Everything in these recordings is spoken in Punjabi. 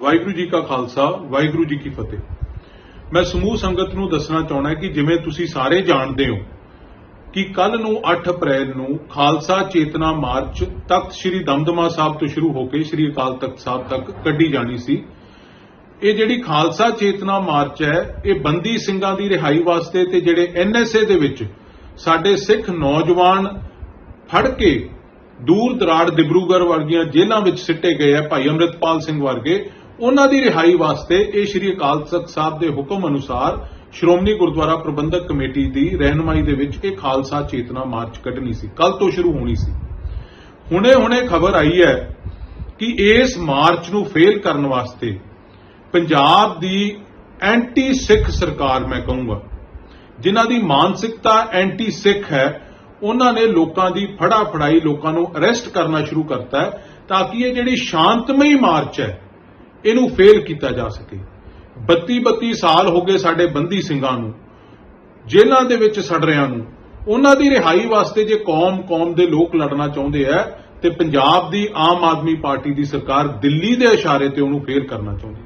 ਵਾਹਿਗੁਰੂ ਜੀ ਕਾ ਖਾਲਸਾ, ਵਾਹਿਗੁਰੂ ਜੀ ਕੀ ਫਤਿਹ। ਮੈਂ ਸਮੂਹ ਸੰਗਤ ਨੂੰ ਦੱਸਣਾ ਚਾਹਣਾ ਕਿ ਜਿਵੇਂ ਤੁਸੀਂ ਸਾਰੇ ਜਾਣਦੇ ਹੋ ਕਿ ਕੱਲ ਨੂੰ 8 ਅਪ੍ਰੈਲ ਨੂੰ ਖਾਲਸਾ ਚੇਤਨਾ ਮਾਰਚ ਤਖਤ ਸ੍ਰੀ ਦਮਦਮਾ ਸਾਹਿਬ ਤੋਂ ਸ਼ੁਰੂ ਹੋ ਕੇ ਸ੍ਰੀ ਅਕਾਲ ਤਖਤ ਸਾਹਿਬ ਤੱਕ ਕੱਢੀ ਜਾਣੀ ਸੀ। ਇਹ ਜਿਹੜੀ ਖਾਲਸਾ ਚੇਤਨਾ ਮਾਰਚ ਹੈ, ਇਹ ਬੰਦੀ ਸਿੰਘਾਂ ਦੀ ਰਿਹਾਈ ਵਾਸਤੇ ਤੇ ਜਿਹੜੇ ਐਨਐਸਏ ਦੇ ਵਿੱਚ ਸਾਡੇ ਸਿੱਖ ਨੌਜਵਾਨ ਫੜ ਕੇ ਦੂਰ ਦਰਾੜ ਡਿਬਰੂਗੜ੍ਹ ਵਰਗੀਆਂ ਜੇਲ੍ਹਾਂ ਵਿੱਚ ਸਿੱਟੇ ਗਏ ਆ, ਭਾਈ ਅੰਮ੍ਰਿਤਪਾਲ ਸਿੰਘ ਵਰਗੇ ਉਹਨਾਂ ਦੀ ਰਿਹਾਈ ਵਾਸਤੇ ਇਹ ਸ੍ਰੀ ਅਕਾਲ ਤਖਤ ਸਾਹਿਬ ਦੇ ਹੁਕਮ ਅਨੁਸਾਰ ਸ਼੍ਰੋਮਣੀ ਗੁਰਦੁਆਰਾ ਪ੍ਰਬੰਧਕ ਕਮੇਟੀ ਦੀ ਰਹਿਨਮਾਈ ਦੇ ਵਿੱਚ ਇਹ ਖਾਲਸਾ ਚੇਤਨਾ ਮਾਰਚ ਕੱਢਣੀ ਸੀ। ਕੱਲ ਤੋਂ ਸ਼ੁਰੂ ਹੋਣੀ ਸੀ। ਹੁਣੇ-ਹੁਣੇ ਖਬਰ ਆਈ ਹੈ ਕਿ ਇਸ ਮਾਰਚ ਨੂੰ ਫੇਲ ਕਰਨ ਵਾਸਤੇ ਪੰਜਾਬ ਦੀ ਐਂਟੀ ਸਿੱਖ ਸਰਕਾਰ, ਮੈਂ ਕਹੂੰਗਾ, ਜਿਨ੍ਹਾਂ ਦੀ ਮਾਨਸਿਕਤਾ ਐਂਟੀ ਸਿੱਖ ਹੈ, ਉਹਨਾਂ ਨੇ ਲੋਕਾਂ ਦੀ ਫੜਾ ਫੜਾਈ ਲੋਕਾਂ ਨੂੰ ਅਰੈਸਟ ਕਰਨਾ ਸ਼ੁਰੂ ਕਰਤਾ ਹੈ ਤਾਂ ਕਿ ਇਹ ਜਿਹੜੀ ਸ਼ਾਂਤਮਈ ਮਾਰਚ ਹੈ ਇਹਨੂੰ ਫੇਲ ਕੀਤਾ ਜਾ ਸਕੇ। 32 32 ਸਾਲ ਹੋ ਗਏ ਸਾਡੇ ਬੰਦੀ ਸਿੰਘਾਂ ਨੂੰ, ਜੇਲ੍ਹਾਂ ਦੇ ਵਿੱਚ ਸੜ ਰਿਆਂ ਨੂੰ। ਉਹਨਾਂ ਦੀ ਰਿਹਾਈ ਵਾਸਤੇ ਜੇ ਕੌਮ ਕੌਮ ਦੇ ਲੋਕ ਲੜਨਾ ਚਾਹੁੰਦੇ ਆ ਤੇ ਪੰਜਾਬ ਦੀ ਆਮ ਆਦਮੀ ਪਾਰਟੀ ਦੀ ਸਰਕਾਰ ਦਿੱਲੀ ਦੇ ਇਸ਼ਾਰੇ ਤੇ ਉਹਨੂੰ ਫੇਲ ਕਰਨਾ ਚਾਹੁੰਦੀ।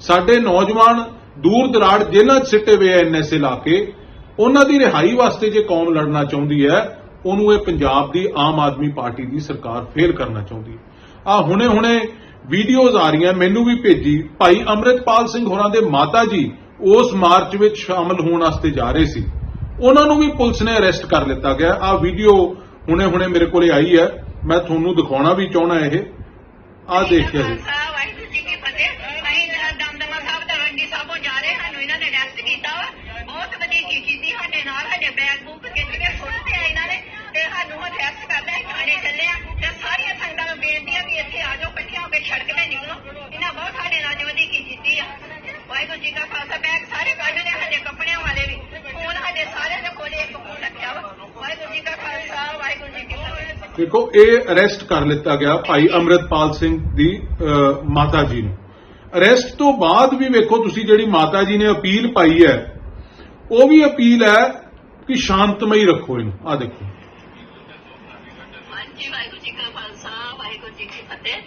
ਸਾਡੇ ਨੌਜਵਾਨ ਦੂਰ ਦਰਾੜ ਜੇਲ੍ਹਾਂ 'ਚ ਸਿੱਟੇ ਹੋਏ ਐਨਐਸਏ ਲਾ ਕੇ, ਉਹਨਾਂ ਦੀ ਰਿਹਾਈ ਵਾਸਤੇ ਜੇ ਕੌਮ ਲੜਨਾ ਚਾਹੁੰਦੀ ਹੈ ਉਹਨੂੰ ਇਹ ਪੰਜਾਬ ਦੀ ਆਮ ਆਦਮੀ ਪਾਰਟੀ ਦੀ ਸਰਕਾਰ ਫੇਲ ਕਰਨਾ ਚਾਹੁੰਦੀ ਹੈ ਆ ਹੁਣੇ ਹੁਣੇ ਵੀਡੀਓਜ਼ ਆ ਰਹੀਆਂ, ਮੈਨੂੰ ਵੀ ਭੇਜੀ। ਭਾਈ ਅੰਮ੍ਰਿਤਪਾਲ ਸਿੰਘ ਹੋਰਾਂ ਦੇ ਮਾਤਾ ਜੀ ਉਸ ਮਾਰਚ ਵਿੱਚ ਸ਼ਾਮਲ ਹੋਣ ਵਾਸਤੇ ਜਾ ਰਹੇ ਸੀ। ਉਹਨਾਂ ਨੂੰ ਵੀ ਪੁਲਿਸ ਨੇ ਅਰੈਸਟ ਕਰ ਲਿੱਤਾ ਗਿਆ। ਆ ਵੀਡੀਓ ਹੁਣੇ ਹੁਣੇ ਮੇਰੇ ਕੋਲੇ ਆਈ ਹੈ। ਮੈਂ ਤੁਹਾਨੂੰ ਦਿਖਾਉਣਾ ਵੀ ਚਾਹਣਾ ਇਹ। ਆ ਦੇਖਿਆ ਜੀ ਖਾਲਸਾ ਵਾਹਿਗੁਰੂ ਜੀ ਕੀ ਫਤਿਹ ਅਸੀਂ ਜਿਹੜਾ ਦਮਦਮਾ ਸਾਹਿਬ ਤਲਵੰਡੀ ਸਾਹਿਬੋਂ ਜਾ ਰਹੇ ਸਾਨੂੰ ਇਹਨਾਂ ਨੇ ਅਰੈਸਟ ਕੀਤਾ ਵਾ ਬਹੁਤ ਵਧੀਆ ਚੀਜ਼ ਕੀਤੀ ਸਾਡੇ ਨਾਲ ਸਾਡੇ ਬੈਗ ਬੁੱਕ ਖਿੱਚ ਕੇ ਸੁੱਟਦੇ ਆ ਇਹਨਾਂ ਨੇ ਤੇ ਸਾਨੂੰ ਅਰੈਸਟ ਕਰਦਾ ਹੈ ਥਾਣੇ ਚੱਲੇ ਆ ਤੇ ਸਾਰੀਆਂ ਸੰਗਤਾਂ ਨੂੰ ਬੇਨਤੀ ਆ ਵੀ ਇੱਥੇ ਆ ਜਾਓ ਇਕੱਠੀਆਂ ਹੋ ਕੇ ਸੜਕ ਤੇ ਨਿਕਲੋ ਇਹਨਾਂ ਬਹੁਤ ਸਾਡੇ ਵਧੀਆ ਕੀ ਕੀਤੀ ਆ। ਵਾਹਿਗੁਰੂ ਜੀ ਕਾ ਖਾਲਸਾ ਬੈਗ ਸਾਰੇ ਕੱਢ ਲਏ ਸਾਡੇ ਕੱਪੜਿਆਂ ਵਾਲੇ ਵੀ। ਫੋਨ ਸਾਡੇ ਸਾਰਿਆਂ ਦੇ ਕੋਲੇ ਇੱਕ ਫੋਨ ਰੱਖਿਆ ਵਾ। ਵਾਹਿਗੁਰੂ ਜੀ ਕਾ ਖਾਲਸਾ ਵਾਹਿਗੁਰੂ ਜੀ ਕੀ ਫਤਿਹ। ਦੇਖੋ ਇਹ ਅਰੈਸਟ ਕਰ ਲਿੱਤਾ ਗਿਆ ਭਾਈ ਅੰਮ੍ਰਿਤਪਾਲ ਸਿੰਘ ਦੀ ਮਾਤਾ ਜੀ ਨੂੰ। ਅਰੈਸਟ ਤੋਂ ਬਾਅਦ ਵੀ ਵੇਖੋ ਤੁਸੀਂ ਜਿਹੜੀ ਮਾਤਾ ਜੀ ਨੇ ਅਪੀਲ ਪਾਈ ਹੈ ਉਹ ਵੀ ਅਪੀਲ ਹੈ ਕਿ ਸ਼ਾਂਤਮਈ ਰੱਖੋ ਇਹਨੂੰ। ਆ ਦੇਖੋ। ਹਾਂਜੀ ਵਾਹਿਗੁਰੂ ਜੀ ਕਾ ਖਾਲਸਾ ਵਾਹਿਗੁਰੂ ਜੀ ਕੀ ਫਤਿਹ।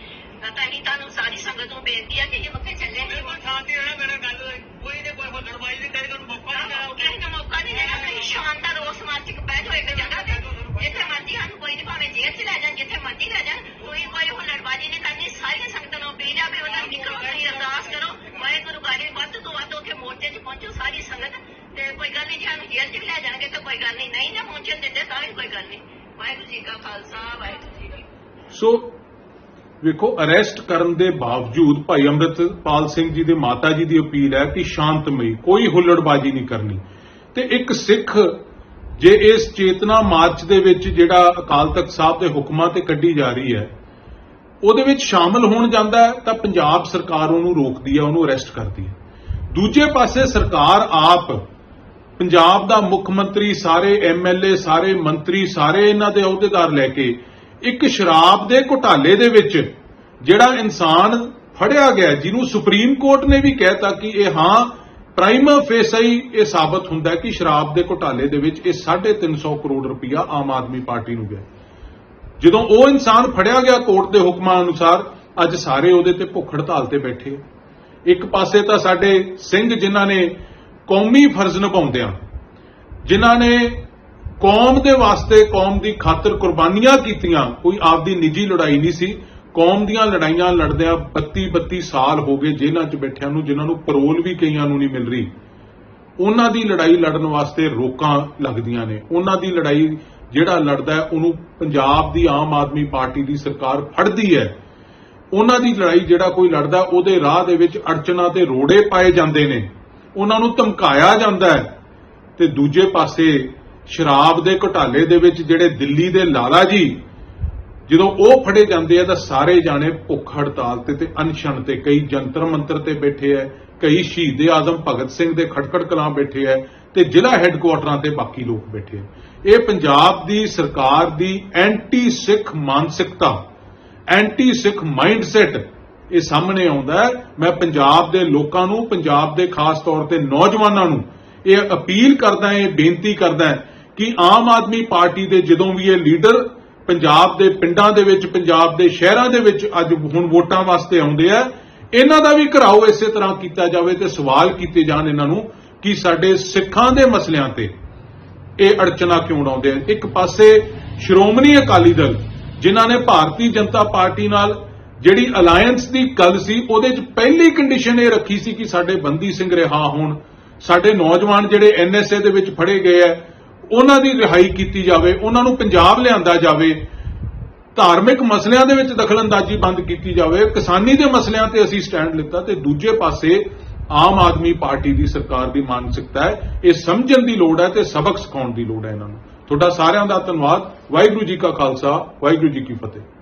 ਤਾਂ ਹੀ ਤੁਹਾਨੂੰ ਸਾਰੀ ਸੰਗਤ ਨੂੰ ਬੇਨਤੀ ਹੈ ਕਿ ਜੇ ਮੱਥੇ ਚੱਲੇ। ਮੇਰੇ ਕੋਲ ਸ਼ਾਂਤੀ ਰਹਿਣਾ ਮੇਰੇ ਗੱਲ ਕੋਈ ਨੇ ਕੋਈ ਲੜਵਾਈ ਨਹੀਂ ਕਰੀ ਤੁਹਾਨੂੰ ਮੌਕਾ ਨਹੀਂ ਦੇਣਾ ਕਿਸੇ ਨੂੰ ਮੌਕਾ ਨਹੀਂ ਦੇਣਾ ਤੁਸੀਂ ਸ਼ਾਨਦਾਰ ਰੋਸ ਮਾਰਚ ਇੱਕ ਬਹਿ ਜਾਓ ਇੱਕ ਜਗ੍ਹਾ ਤੇ। ਜਿੱਥੇ ਮਰਜ਼ੀ ਸਾਨੂੰ ਕੋਈ ਨਹੀਂ ਭਾਵੇਂ ਜੇਲ੍ਹ 'ਚ ਲੈ ਜਾਣ ਜਿੱਥੇ ਮਰਜ਼ੀ ਲੈ ਜਾਣ। ਕੋਈ ਕੋਈ ਹੁਲੜਬਾਜ਼ੀ ਨਹੀਂ ਕਰਨੀ। ਸਾਰੀਆਂ ਸੰਗਤਾਂ ਨੂੰ ਅਪੀਲ ਆ ਵੀ ਉਹਨਾਂ ਨੂੰ ਨਿਕਲੋ ਤੁਸੀਂ ਅਰਦਾਸ ਕਰੋ। ਵਾਹਿਗੁਰੂ ਗਾੜੀ ਵੱਧ ਤੋਂ ਵੱਧ ਉੱਥੇ ਮੋਰਚੇ 'ਚ ਪਹੁੰਚੋ ਸਾਰੀ ਸੰਗਤ। ਤੇ ਕੋਈ ਗੱਲ ਨਹੀਂ ਜੇ ਸਾਨੂੰ ਜੇਲ੍ਹ 'ਚ ਵੀ ਲੈ ਜਾਣਗੇ ਤਾਂ ਕੋਈ ਗੱਲ ਨਹੀਂ। ਨਹੀਂ ਨਾ ਪਹੁੰਚਣ ਦਿੰਦੇ ਤਾਂ ਵੀ ਕੋਈ ਗੱਲ ਨਹੀਂ। ਵਾਹਿਗੁਰੂ ਜੀ ਕਾ ਖਾਲਸਾ ਵਾਹਿਗੁਰੂ ਜੀ ਕੀ ਫਤਿਹ। ਸੋ ਵੇਖੋ ਅਰੈਸਟ ਕਰਨ ਦੇ ਬਾਵਜੂਦ ਭਾਈ ਅੰਮ੍ਰਿਤਪਾਲ ਸਿੰਘ ਜੀ ਦੇ ਮਾਤਾ ਜੀ ਦੀ ਅਪੀਲ ਹੈ ਕਿ ਸ਼ਾਂਤਮਈ, ਕੋਈ ਹੁੱਲੜਬਾਜ਼ੀ ਨਹੀਂ ਕਰਨੀ। ਤੇ ਇੱਕ ਸਿੱਖ ਜੇ ਇਸ ਚੇਤਨਾ ਮਾਰਚ ਦੇ ਵਿੱਚ ਜਿਹੜਾ ਅਕਾਲ ਤਖਤ ਸਾਹਿਬ ਦੇ ਹੁਕਮਾਂ ਤੇ ਕੱਢੀ ਜਾ ਰਹੀ ਹੈ, ਉਹਦੇ ਵਿੱਚ ਸ਼ਾਮਲ ਹੋਣ ਜਾਂਦਾ ਤਾਂ ਪੰਜਾਬ ਸਰਕਾਰ ਉਹਨੂੰ ਰੋਕਦੀ ਹੈ, ਉਹਨੂੰ ਅਰੈਸਟ ਕਰਦੀ ਹੈ। ਦੂਜੇ ਪਾਸੇ ਸਰਕਾਰ ਆਪ, ਪੰਜਾਬ ਦਾ ਮੁੱਖ ਮੰਤਰੀ, ਸਾਰੇ ਐਮਐਲਏ ਸਾਰੇ ਮੰਤਰੀ, ਸਾਰੇ ਇਹਨਾਂ ਦੇ ਅਹੁਦੇਦਾਰ ਲੈ ਕੇ ਇੱਕ ਸ਼ਰਾਬ ਦੇ ਘੁਟਾਲੇ ਦੇ ਵਿੱਚ ਜਿਹੜਾ ਇਨਸਾਨ ਫੜਿਆ ਗਿਆ, ਜਿਹਨੂੰ ਸੁਪਰੀਮ ਕੋਰਟ ਨੇ ਵੀ ਕਹਿਤਾ ਕਿ ਇਹ ਹਾਂ ਪ੍ਰਾਈਮਾ ਫੇਸਈ ਇਹ ਸਾਬਤ ਹੁੰਦਾ ਕਿ ਸ਼ਰਾਬ ਦੇ ਘੁਟਾਲੇ ਦੇ ਵਿੱਚ ਇਹ 350 ਕਰੋੜ ਰੁਪਇਆ ਆਮ ਆਦਮੀ ਪਾਰਟੀ ਨੂੰ ਗਿਆ ਜਦੋਂ ਉਹ ਇਨਸਾਨ ਫੜਿਆ ਗਿਆ ਕੋਰਟ ਦੇ ਹੁਕਮਾਂ ਅਨੁਸਾਰ, ਅੱਜ ਸਾਰੇ ਉਹਦੇ ਤੇ ਭੁੱਖ ਹੜਤਾਲ ਤੇ ਬੈਠੇ ਆ। ਇੱਕ ਪਾਸੇ ਤਾਂ ਸਾਡੇ ਸਿੰਘ ਜਿਨ੍ਹਾਂ ਨੇ ਕੌਮੀ ਫਰਜ਼ ਨਿਭਾਉਂਦਿਆਂ, ਜਿਨ੍ਹਾਂ ਨੇ ਕੌਮ ਦੇ ਵਾਸਤੇ ਕੌਮ ਦੀ ਖਾਤਰ ਕੁਰਬਾਨੀਆਂ ਕੀਤੀਆਂ, ਕੋਈ ਆਪਦੀ ਨਿੱਜੀ ਲੜਾਈ ਨਹੀਂ ਸੀ। ਕੌਮ ਦੀਆਂ ਲੜਾਈਆਂ ਲੜਦਿਆਂ 32 32 ਸਾਲ ਹੋ ਗਏ ਜੇਲ੍ਹਾਂ 'ਚ ਬੈਠਿਆਂ ਨੂੰ, ਜਿਨ੍ਹਾਂ ਨੂੰ ਪਰੋਲ ਵੀ ਕਈਆਂ ਨੂੰ ਨਹੀਂ ਮਿਲ ਰਹੀ। ਉਹਨਾਂ ਦੀ ਲੜਾਈ ਲੜਨ ਵਾਸਤੇ ਰੋਕਾਂ ਲੱਗਦੀਆਂ ਨੇ। ਉਹਨਾਂ ਦੀ ਲੜਾਈ ਜਿਹੜਾ ਲੜਦਾ ਹੈ, ਉਹਨੂੰ ਪੰਜਾਬ ਦੀ ਆਮ ਆਦਮੀ ਪਾਰਟੀ ਦੀ ਸਰਕਾਰ ਫੜਦੀ ਹੈ। ਉਹਨਾਂ ਦੀ ਲੜਾਈ ਜਿਹੜਾ ਕੋਈ ਲੜਦਾ ਉਹਦੇ ਰਾਹ ਦੇ ਵਿੱਚ ਅੜਚਨਾ ਤੇ ਰੋੜੇ ਪਾਏ ਜਾਂਦੇ ਨੇ। ਉਹਨਾਂ ਨੂੰ ਧਮਕਾਇਆ ਜਾਂਦਾ ਹੈ। ਤੇ ਦੂਜੇ ਪਾਸੇ ਸ਼ਰਾਬ ਦੇ ਘੁਟਾਲੇ ਦੇ ਵਿੱਚ ਜਿਹੜੇ ਦਿੱਲੀ ਦੇ ਲਾਲਾ ਜੀ, ਜਦੋਂ ਉਹ ਫੜੇ ਜਾਂਦੇ ਆ ਤਾਂ ਸਾਰੇ ਜਾਣੇ ਭੁੱਖ ਹੜਤਾਲ ਤੇ ਤੇ ਅਨਸ਼ਨ ਤੇ, ਕਈ ਜੰਤਰ ਮੰਤਰ ਤੇ ਬੈਠੇ ਐ ਕਈ ਸ਼ਹੀਦ ਆਜ਼ਮ ਭਗਤ ਸਿੰਘ ਦੇ ਖਟਖੜ ਕਲਾਂ ਬੈਠੇ ਐ ਤੇ ਜ਼ਿਲ੍ਹਾ ਹੈੱਡਕੁਆਟਰਾਂ ਤੇ ਬਾਕੀ ਲੋਕ ਬੈਠੇ ਇਹ ਪੰਜਾਬ ਦੀ ਸਰਕਾਰ ਦੀ ਐਂਟੀ ਸਿੱਖ ਮਾਨਸਿਕਤਾ ਐਂਟੀ ਸਿੱਖ ਮਾਈਂਡਸੈਟ ਇਹ ਸਾਹਮਣੇ ਆਉਂਦਾ ਮੈਂ ਪੰਜਾਬ ਦੇ ਲੋਕਾਂ ਨੂੰ, ਪੰਜਾਬ ਦੇ ਖਾਸ ਤੌਰ ਤੇ ਨੌਜਵਾਨਾਂ ਨੂੰ ਇਹ ਅਪੀਲ ਕਰਦਾ, ਇਹ ਬੇਨਤੀ ਕਰਦਾ ਕਿ ਆਮ ਆਦਮੀ ਪਾਰਟੀ ਦੇ ਜਦੋਂ ਵੀ ਇਹ ਲੀਡਰ ਪੰਜਾਬ ਦੇ ਪਿੰਡਾਂ ਦੇ ਵਿੱਚ, ਪੰਜਾਬ ਦੇ ਸ਼ਹਿਰਾਂ ਦੇ ਵਿੱਚ ਅੱਜ ਹੁਣ ਵੋਟਾਂ ਵਾਸਤੇ ਆਉਂਦੇ ਆ, ਇਹਨਾਂ ਦਾ ਵੀ ਘਰਾਓ ਇਸੇ ਤਰ੍ਹਾਂ ਕੀਤਾ ਜਾਵੇ ਤੇ ਸਵਾਲ ਕੀਤੇ ਜਾਣ ਇਹਨਾਂ ਨੂੰ ਕਿ ਸਾਡੇ ਸਿੱਖਾਂ ਦੇ ਮਸਲਿਆਂ ਤੇ ਇਹ ਅੜਚਨਾ ਕਿਉਂ ਆਉਂਦੇ ਆ। ਇੱਕ ਪਾਸੇ ਸ਼੍ਰੋਮਣੀ ਅਕਾਲੀ ਦਲ, ਜਿਨ੍ਹਾਂ ਨੇ ਭਾਰਤੀ ਜਨਤਾ ਪਾਰਟੀ ਨਾਲ ਜਿਹੜੀ ਅਲਾਈਅੰਸ ਦੀ ਗੱਲ ਸੀ, ਉਹਦੇ 'ਚ ਪਹਿਲੀ ਕੰਡੀਸ਼ਨ ਇਹ ਰੱਖੀ ਸੀ ਕਿ ਸਾਡੇ ਬੰਦੀ ਸਿੰਘ ਰਿਹਾ ਹੋਣ, ਸਾਡੇ ਨੌਜਵਾਨ ਜਿਹੜੇ ਐਨਐਸਏ ਦੇ ਵਿੱਚ ਫੜੇ ਗਏ ਆ ਉਹਨਾਂ ਦੀ ਰਿਹਾਈ ਕੀਤੀ ਜਾਵੇ, ਉਹਨਾਂ ਨੂੰ ਪੰਜਾਬ ਲਿਆਂਦਾ ਜਾਵੇ, ਧਾਰਮਿਕ ਮਸਲਿਆਂ ਦੇ ਵਿੱਚ ਦਖਲਅੰਦਾਜ਼ੀ ਬੰਦ ਕੀਤੀ ਜਾਵੇ, ਕਿਸਾਨੀ ਦੇ ਮਸਲਿਆਂ ਤੇ ਅਸੀਂ ਸਟੈਂਡ ਲਿੱਤਾ ਤੇ ਦੂਜੇ ਪਾਸੇ ਆਮ ਆਦਮੀ ਪਾਰਟੀ ਦੀ ਸਰਕਾਰ ਦੀ ਮਾਨਸਿਕਤਾ ਹੈ, ਇਹ ਸਮਝਣ ਦੀ ਲੋੜ ਹੈ ਤੇ ਸਬਕ ਸਿਖਾਉਣ ਦੀ ਲੋੜ ਹੈ ਇਹਨਾਂ ਨੂੰ। ਤੁਹਾਡਾ ਸਾਰਿਆਂ ਦਾ ਧੰਨਵਾਦ। ਵਾਹਿਗੁਰੂ ਜੀ ਕਾ ਖਾਲਸਾ, ਵਾਹਿਗੁਰੂ ਜੀ ਕੀ ਫਤਿਹ।